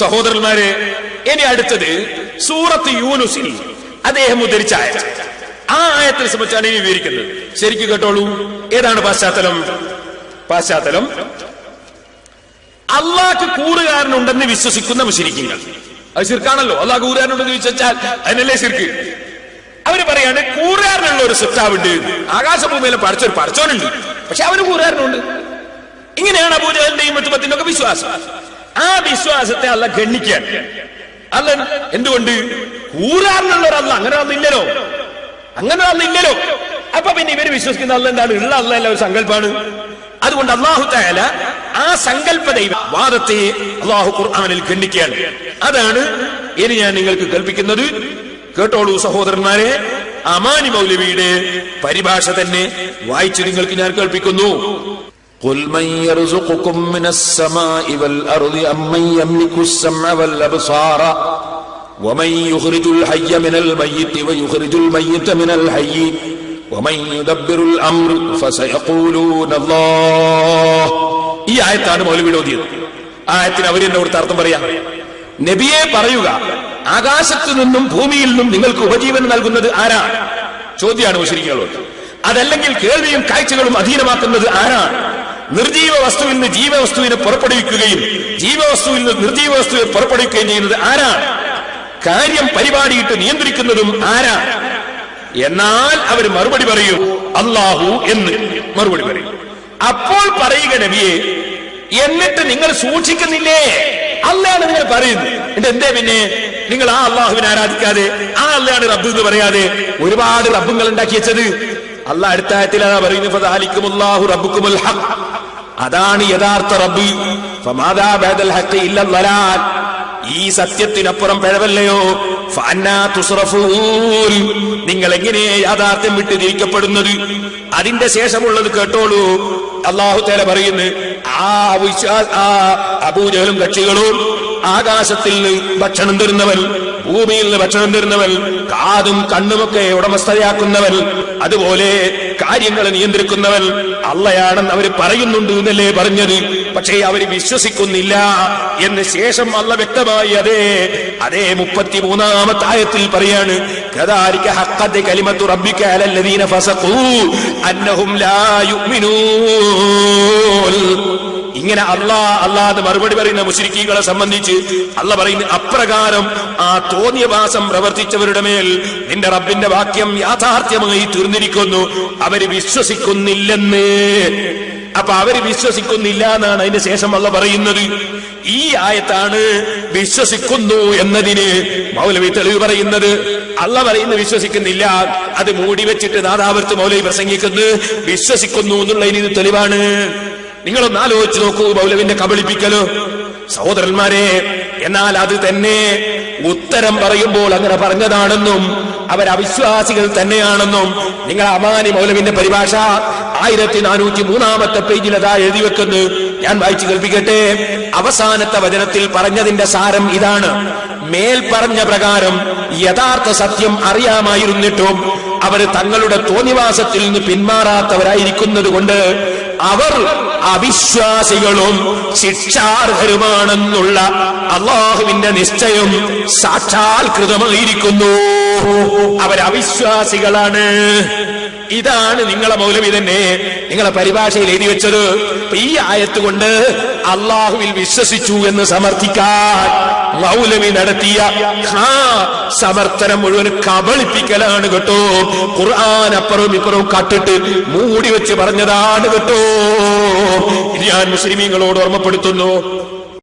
സഹോദരന്മാരെ ഇനി അടുത്തത് സൂറത്ത് യൂനുസിൽ അദ്ദേഹം ഉദ്ധരിച്ച ആയത്ത്. ആ ആയത്തിനെ സംബന്ധിച്ചാണ് ഇനി വിവരിക്കുന്നത്. ശരിക്കും കേട്ടോളൂ. ഏതാണ് പാശ്ചാത്തലം? പശ്ചാത്തലം അള്ളാഹ്ക്ക് കൂറുകാരനുണ്ടെന്ന് വിശ്വസിക്കുന്ന മുശരിക്കുങ്ങൾ. അത് ശിർക്കാണല്ലോ. അള്ളാഹ് കൂറുകാരനുണ്ടെന്ന് വിശ്വസിച്ചാൽ അതിനല്ലേ ശിർക്ക്? അവർ പറയാണ് കൂറുകാരനുള്ള ഒരു സൃഷ്ടാവുണ്ട് ആകാശഭൂമിയിലെ പഠിച്ചൊരു പഠിച്ചോനുണ്ട് പക്ഷെ അവന് കൂറുകാരനുണ്ട്. ഇങ്ങനെയാണ് അബൂജഹലിന്റെയും മുത്തുപത്തിന്റെ ഒക്കെ വിശ്വാസം. ആ വിശ്വാസത്തെ അല്ല ഗണ്ണിക്കാൻ. അല്ല എന്തുകൊണ്ട്? കൂറാറിനുള്ള ഒരല്ല അങ്ങനെ ഒന്നില്ലല്ലോ അങ്ങനെ ഒന്നില്ലല്ലോ അപ്പൊ പിന്നെ ഇവർ വിശ്വസിക്കുന്ന അല്ല എന്താണ്? ഉള്ള അല്ല ഒരു സങ്കല്പാണ്. അതുകൊണ്ട് അള്ളാഹു തായാല ആ സങ്കല്പ ദൈവ വാദത്തെ അള്ളാഹു ഖുർആാനിൽ ഖണ്ഡിക്കുകയാണ്. അതാണ് ഇനി ഞാൻ നിങ്ങൾക്ക് കൽപ്പിക്കുന്നത് കേട്ടോളൂ സഹോദരന്മാരെ. അമാനി മൗലവിയുടെ പരിഭാഷ തന്നെ വായിച്ചു നിങ്ങൾക്ക് ഞാൻ കേൾപ്പിക്കുന്നു. قل من يرزقكم من السماء والأرض أم من يملك السمع والأبصار ومن يخرج الحي من الميت ويخرج الميت من الحي ومن يدبر الأمر فسيقولون الله ഈ ആയത്താണ് മൗലവിയുടെ ഓതിയത് ആയത്തിന് അവർ എന്നെ കൊടുത്ത അർത്ഥം പറയാം നബിയെ പറയുക ആകാശത്തു നിന്നും ഭൂമിയിൽ നിന്നും നിങ്ങൾക്ക് ഉപജീവനം നൽകുന്നത് ആരാണ് ചോദ്യമാണ് മുഷരിക്കുകളോട് അതല്ലെങ്കിൽ കേൾവിയും കാഴ്ചകളും അധീനമാക്കുന്നത് ആരാണ് നിർജീവ വസ്തുവിൽ നിന്ന് ജീവവസ്തുവിനെ പുറപ്പെടുവിക്കുകയും ജീവവസ്തുവിൽ നിന്ന് നിർജീവ വസ്തുവിനെ പുറപ്പെടുവിക്കുകയും ചെയ്യുന്നത് ആരാണ് കാര്യം പരിപാടിയിട്ട് നിയന്ത്രിക്കുന്നതും ആരാണ് എന്നാൽ അവർ മറുപടി പറയും അള്ളാഹു എന്ന് മറുപടി പറയും. അപ്പോൾ പറയുക നബിയെ എന്നിട്ട് നിങ്ങൾ സൂക്ഷിക്കുന്നില്ലേ? അല്ലയാണ് നിങ്ങൾ പറയുന്നത് എന്നിട്ട് എന്തേ പിന്നെ? നിങ്ങൾ ആ അള്ളാഹുവിനെ ആരാധിക്കാതെ ആ അല്ലയാണ് റബ്ബ് എന്ന് പറയാതെ ഒരുപാട് റബ്ബുകൾ ഉണ്ടാക്കി വെച്ചത്? അല്ല അടുത്ത ആയത്തിൽ അതാ ഹഖ്. അതാണ് യഥാർത്ഥ റബ്ബി. ഈ സത്യത്തിനപ്പുറം പിഴവല്ലയോ? നിങ്ങൾ എങ്ങനെ യാഥാർത്ഥ്യം വിട്ട് തിരിക്കപ്പെടുന്നത് അതിന്റെ ശേഷമുള്ളത് കേട്ടോളൂ. അള്ളാഹു തേല പറയുന്നു ആ വിശ്വാസ ആ അബൂജഹലും കക്ഷികളും ആകാശത്തിൽ ഭക്ഷണം തരുന്നവൻ ഭൂമിയിൽ നിന്ന് ഭക്ഷണം തരുന്നവൻ കാതും കണ്ണുമൊക്കെ ഉടമസ്ഥയാക്കുന്നവൻ അതുപോലെ കാര്യങ്ങൾ നിയന്ത്രിക്കുന്നവൻ അള്ളയാണെന്ന് അവർ പറയുന്നുണ്ട് എന്നല്ലേ പറഞ്ഞത്. പക്ഷേ അവർ വിശ്വസിക്കുന്നില്ല. എന്ന് ശേഷം അല്ല വ്യക്തമായി അതെ അതേ മുപ്പത്തി മൂന്നാമത്തെ ആയത്തിൽ പറയാണ് കലിമത്തു റബ്ബിക്ക അലല്ലദീന ഫസഖൂ അന്നഹും ലാ യുഅ്മിനൂൻ. ഇങ്ങനെ അള്ളാ അള്ളാതെ മറുപടി പറയുന്ന മുശ്രിക്കീകളെ സംബന്ധിച്ച് അള്ള പറയുന്ന അപ്രകാരം ആ തോന്നിയവാസം പ്രവർത്തിച്ചവരുടെ മേൽ നിന്റെ റബ്ബിന്റെ വാക്യം യാഥാർത്ഥ്യമായി തീർന്നിരിക്കുന്നു. അവർ വിശ്വസിക്കുന്നില്ലെന്ന്. അപ്പൊ അവർ വിശ്വസിക്കുന്നില്ല എന്നാണ് അതിന് ശേഷം അള്ള പറയുന്നത്. ഈ ആയത്താണ് വിശ്വസിക്കുന്നു എന്നതിന് മൗലവി തെളിവ് പറയുന്നത്. അള്ള പറയുന്നു വിശ്വസിക്കുന്നില്ല അത് മൂടി വെച്ചിട്ട് നാദാവർത്ത് മൗലവി പ്രസംഗിക്കുന്നത് വിശ്വസിക്കുന്നു എന്നുള്ളതിന് ഇത് തെളിവാണ്. നിങ്ങളൊന്ന് ആലോചിച്ച് നോക്കൂ മൗലവിന്റെ കബളിപ്പിക്കലോ. സഹോദരന്മാരെ എന്നാൽ അത് തന്നെ ഉത്തരം പറയുമ്പോൾ അങ്ങനെ പറഞ്ഞതാണെന്നും അവർ അവിശ്വാസികൾ തന്നെയാണെന്നും നിങ്ങൾ അമാനി മൗലവിന്റെ പരിഭാഷ ആയിരത്തി നാനൂറ്റി മൂന്നാമത്തെ പേജിൽ അതാ എഴുതി വെക്കുന്നു. ഞാൻ വായിച്ചു കേൾപ്പിക്കട്ടെ. അവസാനത്തെ വചനത്തിൽ പറഞ്ഞതിന്റെ സാരം ഇതാണ്. മേൽ പറഞ്ഞ പ്രകാരം യഥാർത്ഥ സത്യം അറിയാമായിരുന്നിട്ടും അവർ തങ്ങളുടെ തോന്നിവാസത്തിൽ നിന്ന് പിന്മാറാത്തവരായിരിക്കുന്നത് കൊണ്ട് അവർ അവിശ്വാസികളും ശിക്ഷാർഹരുമാണെന്നുള്ള അള്ളാഹുവിന്റെ നിശ്ചയം സാക്ഷാത്കൃതമായിരിക്കുന്നു. അവരവിശ്വാസികളാണ്. ഇതാണ് നിങ്ങളെ മൗലവി തന്നെ നിങ്ങളെ പരിഭാഷയിൽ എഴുതി വെച്ചത്. ഈ ആയത്ത് കൊണ്ട് അള്ളാഹുവിൽ വിശ്വസിച്ചു എന്ന് സമർത്ഥിക്കാൻ മൗലവി നടത്തിയ സമർത്ഥനം മുഴുവൻ കബളിപ്പിക്കലാണ് കേട്ടോ. ഖുർആൻ അപ്പുറവും ഇപ്പുറവും കട്ടിട്ട് മൂടി വെച്ച് പറഞ്ഞതാണ് കേട്ടോ. ഞാൻ മുസ്ലിമീങ്ങളോട് ഓർമ്മപ്പെടുത്തുന്നു.